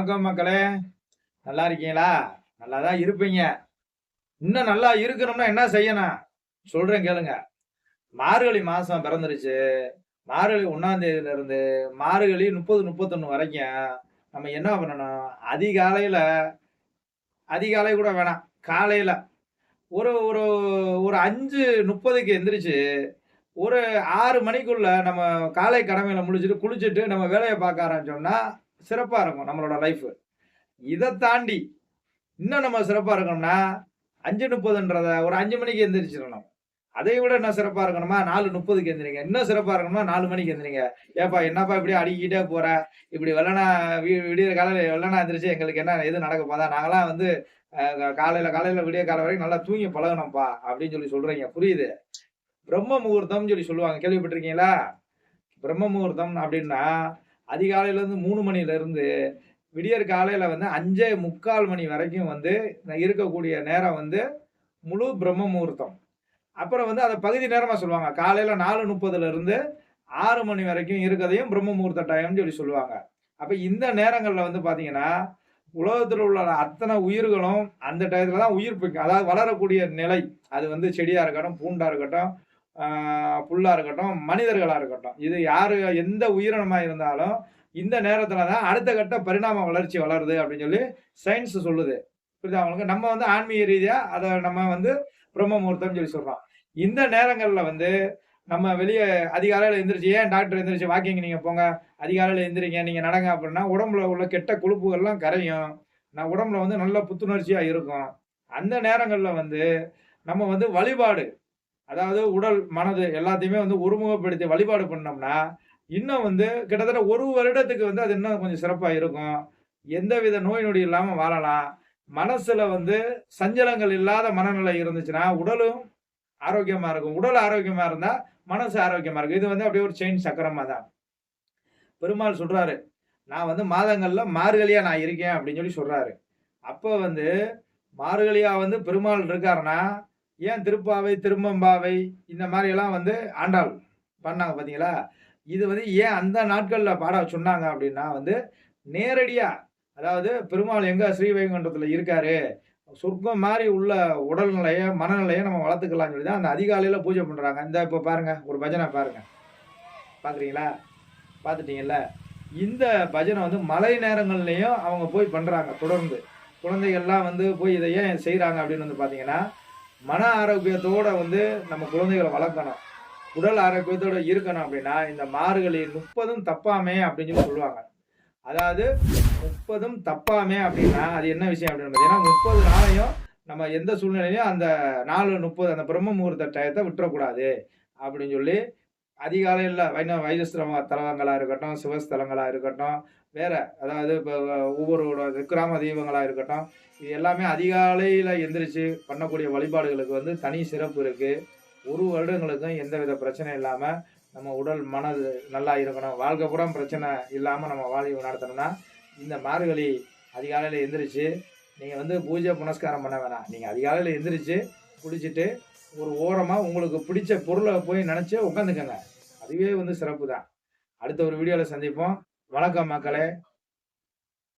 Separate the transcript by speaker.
Speaker 1: வணக்கம் மக்களே. நல்லா இருக்கீங்களா? நல்லா தான் இருப்பீங்க. இன்னும் நல்லா இருக்கணும்னா என்ன செய்யணும்? சொல்றேன் கேளுங்க. மார்கழி மாசம் பிறந்துருச்சு. மார்கழி ஒன்னாம் தேதியில இருந்து மார்கழி முப்பது முப்பத்தொன்னு வரைக்கும் நம்ம என்ன பண்ணணும்? அதிகாலையில அதிகாலை கூட வேணாம். காலையில. ஒரு ஒரு ஒரு அஞ்சு முப்பதுக்கு எந்திரிச்சு ஒரு ஆறு மணிக்குள்ள நம்ம காலை கடமையில முடிச்சுட்டு குளிச்சுட்டு நம்ம வேலையை பார்க்க ஆரம்பிச்சோம்னா சிறப்பாக இருக்கும் நம்மளோட லைஃப் இதை தாண்டி இன்னும் நம்ம சிறப்பாக இருக்கணும்னா அஞ்சு முப்பதுன்றத ஒரு அஞ்சு மணிக்கு எந்திரிச்சிடணும். அதை விட என்ன சிறப்பாக இருக்கணுமா? நாலு முப்பதுக்கு எந்திரிங்க. இன்னும் சிறப்பாக இருக்கணுமா? நாலு மணிக்கு எந்திரிங்க. ஏப்பா என்னப்பா இப்படி அடிக்கிட்டே போற? இப்படி வெள்ளனா வீ விடிய காலையில் வெள்ளனா எந்திரிச்சு எங்களுக்கு என்ன எது நடக்க போதா? நாங்களாம் வந்து காலையில் காலையில் விடிய காலை வரைக்கும் நல்லா தூங்கி பழகணும்ப்பா அப்படின்னு சொல்லி சொல்கிறீங்க புரியுது? பிரம்ம முகூர்த்தம்னு சொல்லி சொல்லுவாங்க. கேள்விப்பட்டிருக்கீங்களா? பிரம்ம முகூர்த்தம் அப்படின்னா அதிகாலையிலேருந்து மூணு மணிலேருந்து விடியற் காலையில் வந்து அஞ்சே முக்கால் மணி வரைக்கும் வந்து இருக்கக்கூடிய நேரம் வந்து முழு பிரம்ம முகூர்த்தம். அப்புறம் வந்து அதை பகுதி நேரமாக சொல்லுவாங்க. காலையில் நாலு முப்பதுலேருந்து ஆறு மணி வரைக்கும் இருக்கிறதையும் பிரம்ம முகூர்த்த டைம்னு சொல்லி சொல்லுவாங்க. அப்போ இந்த நேரங்களில் வந்து பார்த்தீங்கன்னா உலகத்தில் உள்ள அத்தனை உயிர்களும் அந்த டயத்தில் தான் உயிர் பிக்கும் அதாவது வளரக்கூடிய நிலை. அது வந்து செடியாக இருக்கட்டும் பூண்டாக இருக்கட்டும் புல்லாக இருக்கட்டும் மனிதர்களாக இருக்கட்டும். இது யார் எந்த உயிரினமாக இருந்தாலும் இந்த நேரத்தில் தான் அடுத்த கட்ட பரிணாம வளர்ச்சி வளருது அப்படின்னு சொல்லி சயின்ஸ் சொல்லுது. புரியுது அவங்களுக்கு நம்ம வந்து ஆன்மீக ரீதியாக அதை நம்ம வந்து பிரம்ம முகூர்த்தம்னு சொல்லி சொல்கிறோம் இந்த நேரங்களில் வந்து நம்ம வெளியே அதிகாலையில் எந்திரிச்சு ஏன் டாக்டர் எந்திரிச்சு வாக்கிங் நீங்கள் போங்க? அதிகாலையில் எந்திரிங்க நீங்கள் நடங்க அப்படின்னா உடம்புல உள்ள கெட்ட கொழுப்புகள்லாம் கரையும். நான் உடம்புல வந்து நல்ல புத்துணர்ச்சியாக இருக்கும். அந்த நேரங்களில் வந்து நம்ம வந்து வழிபாடு அதாவது உடல் மனது எல்லாத்தையுமே வந்து ஒருமுகப்படுத்தி வழிபாடு பண்ணோம்னா இன்னும் வந்து கிட்டத்தட்ட ஒரு வருடத்துக்கு வந்து அது இன்னும் கொஞ்சம் சிறப்பாக இருக்கும். எந்தவித நோய் நொடி இல்லாமல் வாழலாம். மனசில் வந்து சஞ்சலங்கள் இல்லாத மனநிலை இருந்துச்சுன்னா உடலும் ஆரோக்கியமாக இருக்கும். உடல் ஆரோக்கியமாக இருந்தால் மனசு ஆரோக்கியமாக இருக்கும். இது வந்து அப்படியே ஒரு செயின் சக்கரமாக தான். பெருமாள் சொல்கிறாரு நான் வந்து மாதங்களில் மார்கழியாக நான் இருக்கேன் அப்படின்னு சொல்லி சொல்கிறாரு அப்போ வந்து மார்கழியாக வந்து பெருமாள் இருக்காருன்னா ஏன் திருப்பாவை திரும்பம்பாவை இந்த மாதிரியெல்லாம் வந்து ஆண்டாள் பண்ணாங்க பார்த்தீங்களா? இது வந்து ஏன் அந்த நாட்களில் பாட சொன்னாங்க அப்படின்னா வந்து நேரடியாக அதாவது பெருமாள் எங்கே ஸ்ரீவைகுண்டத்தில் இருக்காரு சொர்க்கம் மாதிரி உள்ள உடல்நிலையை மனநிலையை நம்ம வளர்த்துக்கலாம்னு சொல்லி தான் அந்த அதிகாலையில் பூஜை பண்ணுறாங்க இந்த இப்போ பாருங்கள் ஒரு பஜனை பாருங்கள் பார்க்குறீங்களா? பார்த்துட்டீங்கல்ல? இந்த பஜனை வந்து மழை நேரங்கள்லையும் அவங்க போய் பண்ணுறாங்க தொடர்ந்து. குழந்தைகள்லாம் வந்து போய் இதை ஏன் செய்கிறாங்க அப்படின்னு வந்து பார்த்தீங்கன்னா மன ஆரோக்கியத்தோடு வந்து நம்ம குழந்தைகளை வளர்க்கணும். உடல் ஆரோக்கியத்தோட இருக்கணும் அப்படின்னா இந்த மார்கழி முப்பதும் தப்பாமே அப்படின்னு சொல்லி சொல்லுவாங்க. அதாவது முப்பதும் தப்பாமே அப்படின்னா அது என்ன விஷயம் அப்படின்னு பார்த்தீங்கன்னா முப்பது நாளையும் நம்ம எந்த சூழ்நிலையிலையும் அந்த நாலு முப்பது அந்த பிரம்ம முகூர்த்த டயத்தை விட்டுறக்கூடாது அப்படின்னு சொல்லி அதிகாலையில் வைணவ வைரஸ்திரம தலங்களாக இருக்கட்டும் சிவஸ்தலங்களாக இருக்கட்டும் வேறு அதாவது இப்போ ஒவ்வொரு கிராம தெய்வங்களாக இருக்கட்டும் இது எல்லாமே அதிகாலையில் எந்திரிச்சு பண்ணக்கூடிய வழிபாடுகளுக்கு வந்து தனி சிறப்பு இருக்குது ஒரு வருடங்களுக்கும் எந்தவித பிரச்சனையும் இல்லாமல் நம்ம உடல் மனது நல்லா இருக்கணும். வாழ்க்கை கூட பிரச்சனை இல்லாமல் நம்ம வாழ்க்கை நடத்தணும்னா இந்த மார்கழி அதிகாலையில் எந்திரிச்சு நீங்கள் வந்து பூஜை புனஸ்காரம் பண்ண வேணாம். நீங்கள் அதிகாலையில் எந்திரிச்சு குளிச்சுட்டு ஒரு ஓரமாக உங்களுக்கு பிடிச்ச பொருளை போய் நினச்சி உட்காந்துக்கங்க. அதுவே வந்து சிறப்பு தான் அடுத்த ஒரு வீடியோவில் சந்திப்போம். வணக்கம் மக்களே.